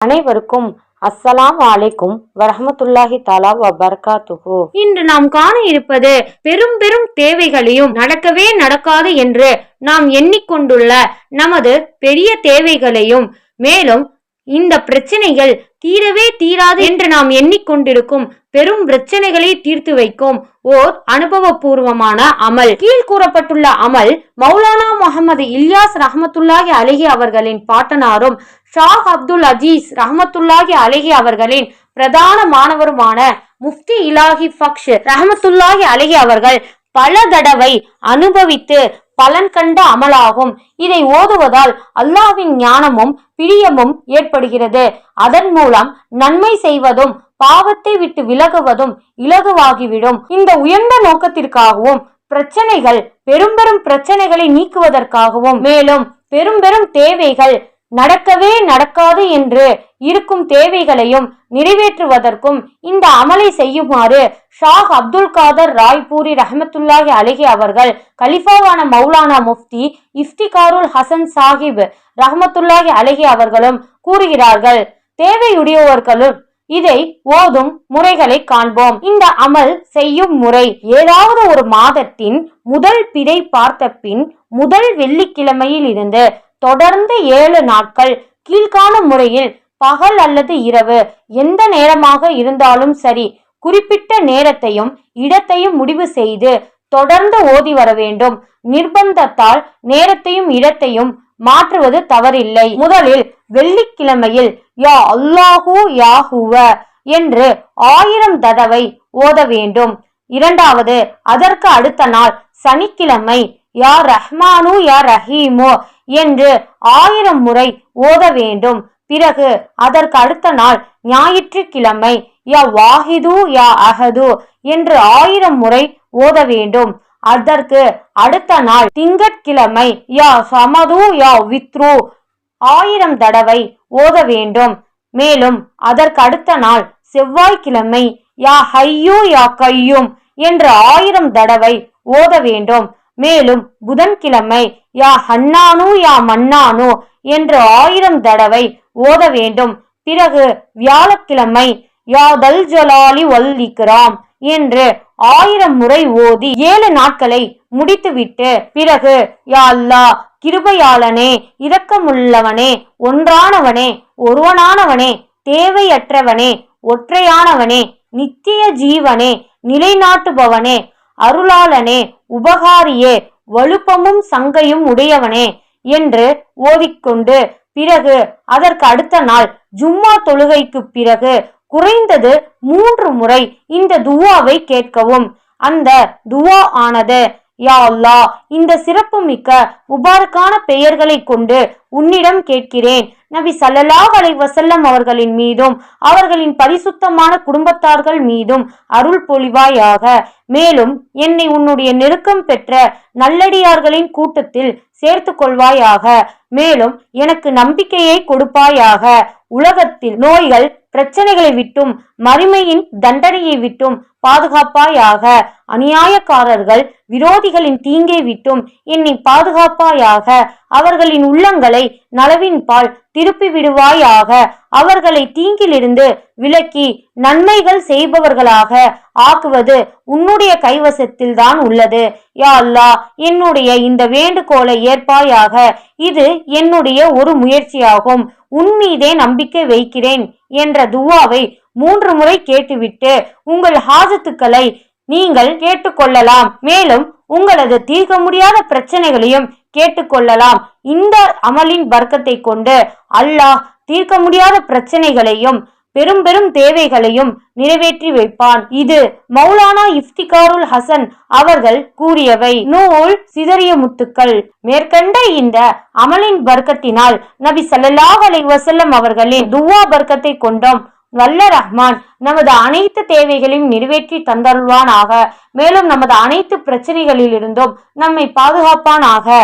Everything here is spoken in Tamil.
அனைவருக்கும் அஸ்ஸலாம் வலைக்கும் வரஹமத்துல்லாஹி தாலா வபர்காத்துஹு. இன்று நாம் காண இருப்பது பெரும் பெரும் தேவைகளையும் நடக்கவே நடக்காது என்று நாம் எண்ணிக்கொண்டுள்ள நமது பெரிய தேவைகளையும் மேலும் இந்த பிரச்சனைகள் தீரவே தீராது என்று நாம் எண்ணிக்கொண்டிருக்கும் பெரும் பிரச்சனைகளை தீர்த்து வைக்கும் ஓர் அனுபவபூர்வமான அமல். கீழ் கூறப்பட்டுள்ள அமல் மௌலானா முகமது இல்யாஸ் ரஹமத்துல்லாஹி அலிஹி அவர்களின் பாட்டனாரும் ஷாஹ் அப்துல் அஜீஸ் ரஹமத்துல்லாஹி அலஹி அவர்களின் பிரதான மாணவருமான முஃப்தி இலாஹி ஃபக்ஷ் ரஹமத்துல்லாஹி அலஹி அவர்கள் பல தடவை அனுபவித்து பலன் கண்ட அமலாகும். இதை ஓதுவதால் அல்லாஹ்வின் ஞானமும் பிரியமும் ஏற்படுகிறது. அதன் மூலம் நன்மை செய்வதும் பாவத்தை விட்டு விலகுவதும் இலகுவாகிவிடும். இந்த உயர்ந்த நோக்கத்திற்காகவும் பிரச்சனைகள் பெரும் பெரும் பிரச்சனைகளை நீக்குவதற்காகவும் மேலும் பெரும் பெரும் தேவைகள் நடக்கவே நடக்காது என்று இருக்கும் தேவைகளையும் நிறைவேற்றுவதற்கும் இந்த அமலை செய்யுமாறு ஷாக் அப்துல் காதர் ராய்பூரி ரஹமத்துல்லாஹி அலிஹி அவர்கள் கலிஃபாவான மௌலானா முஃப்தி இஃப்திகாருல் ஹசன் சாஹிப் ரஹமத்துல்லாஹி அலிஹி அவர்களும் கூறுகிறார்கள் தேவையுடையவர்களும் இதை ஓதும் முறைகளை காண்போம். இந்த அமல் செய்யும் முறை ஏதாவது ஒரு மாதத்தின் முதல் பிறை பார்த்த பின் முதல் வெள்ளிக்கிழமையில் இருந்து தொடர்ந்து ஏழு நாட்கள் கீழ்காணும் முறையில் பகல் அல்லது இரவு எந்த நேரமாக இருந்தாலும் சரி குறிப்பிட்ட நேரத்தையும் இடத்தையும் முடிவு செய்து தொடர்ந்து ஓதி வர வேண்டும். நிர்பந்தத்தால் நேரத்தையும் இடத்தையும் மாற்றுவது தவறில்லை. முதலில் வெள்ளிக்கிழமையில் யா அல்லாஹூ யாஹுவ என்று ஆயிரம் தடவை ஓத வேண்டும். இரண்டாவது அதற்கு அடுத்த நாள் சனிக்கிழமை யா ரஹ்மானு யா ரஹீமோ என்று ஆயிரம் முறை ஓத வேண்டும். பிறகு அதற்கு அடுத்த நாள் ஞாயிற்றுக்கிழமை யா வாஹிது யா அஹது என்று ஆயிரம் முறை ஓத வேண்டும். அதற்கு அடுத்த நாள் திங்கட்கிழமை யா சமது யா வித்ரு ஆயிரம் தடவை ஓத வேண்டும். மேலும் அதற்கு அடுத்த நாள் செவ்வாய்க்கிழமை யா ஹையூ யா கையும் என்று ஆயிரம் தடவை ஓத வேண்டும். மேலும் புதன்கிழமை யா ஹன்னானு யா மன்னானு என்று ஆயிரம் தடவை ஓத வேண்டும். பிறகு வியாழக்கிழமை யா தல் ஜலாலி வல் இக்ராம் என்று ஆயிரம் முறை ஓதி ஏழு நாட்களை முடித்துவிட்டு பிறகு யா அல்லா கிருபையாளனே இரக்கமுள்ளவனே ஒன்றானவனே ஒருவனானவனே தேவையற்றவனே ஒற்றையானவனே நித்திய ஜீவனே நிலைநாட்டுபவனே அருளாளனே உபகாரியே வலுப்பமும் சங்கையும் உடையவனே என்று ஓதிக்கொண்டு பிறகு அதற்கு அடுத்த நாள் ஜும்மா தொழுகைக்கு பிறகு குறைந்தது மூன்று முறை இந்த துவாவை கேட்கவும். அந்த துவா ஆனது யா அல்லா இந்த சிறப்பு மிக்க முபாரக்கான பெயர்களை கொண்டு உன்னிடம் கேட்கிறேன். நபி சல்லல்லாஹ் அலை வசல்லம் அவர்களின் மீதும் அவர்களின் பரிசுத்தமான குடும்பத்தார்கள் மீதும் அருள் பொழிவாயாக. மேலும் என்னை உன்னுடைய நெருக்கம் பெற்ற நல்லடியார்களின் கூட்டத்தில் சேர்த்து கொள்வாயாக. மேலும் எனக்கு நம்பிக்கையை கொடுப்பாயாக. உலகத்தில் நோய்கள் பிரச்சனைகளை விட்டும் மறுமையின் தண்டனையை விட்டும் பாதுகாப்பாயாக. அநியாயக்காரர்கள் விரோதிகளின் தீங்கை விட்டும் என்னை பாதுகாப்பாயாக. அவர்களின் உள்ளங்களை நலவின் பால் திருப்பி விடுவாயாக. அவர்களை தீங்கிலிருந்து விலக்கி நன்மைகள் செய்பவர்களாக ஆக்குவது உன்னுடைய கைவசத்தில் தான் உள்ளது. யா அல்லா என்னுடைய இந்த வேண்டுகோளை ஏற்பாயாக. இது என்னுடைய ஒரு முயற்சியாகும். உன் மீதே நம்பிக்கை வைக்கிறேன் என்ற துவாவை மூன்று முறை கேட்டுவிட்டு உங்கள் ஹாஜத்துக்களை நீங்கள் கேட்டுக்கொள்ளலாம். மேலும் உங்களது தீர்க்க முடியாத பிரச்சனைகளையும் கேட்டுக்கொள்ளலாம். இந்த அமலின் வர்க்கத்தை கொண்டு அல்லாஹ் தீர்க்க முடியாத பிரச்சனைகளையும் பெரும் பெரும் தேவைகளையும் நிறைவேற்றி வைப்பான். இது மௌலானா இஃப்திகாருல் ஹசன் அவர்கள் கூறியவை. நூல் சிதறிய முத்துக்கள். மேற்கண்ட இந்த அமலின் வர்க்கத்தினால் நபி சல்லாஹ் அலை வசல்லம் அவர்களின் துவா பர்க்கத்தை கொண்டோம். வல்ல ரஹ்மான் நமது அனைத்து தேவைகளையும் நிறைவேற்றி தந்தருள்வானாக. மேலும் நமது அனைத்து பிரச்சனைகளிலிருந்தும் நம்மை பாதுகாப்பானாக.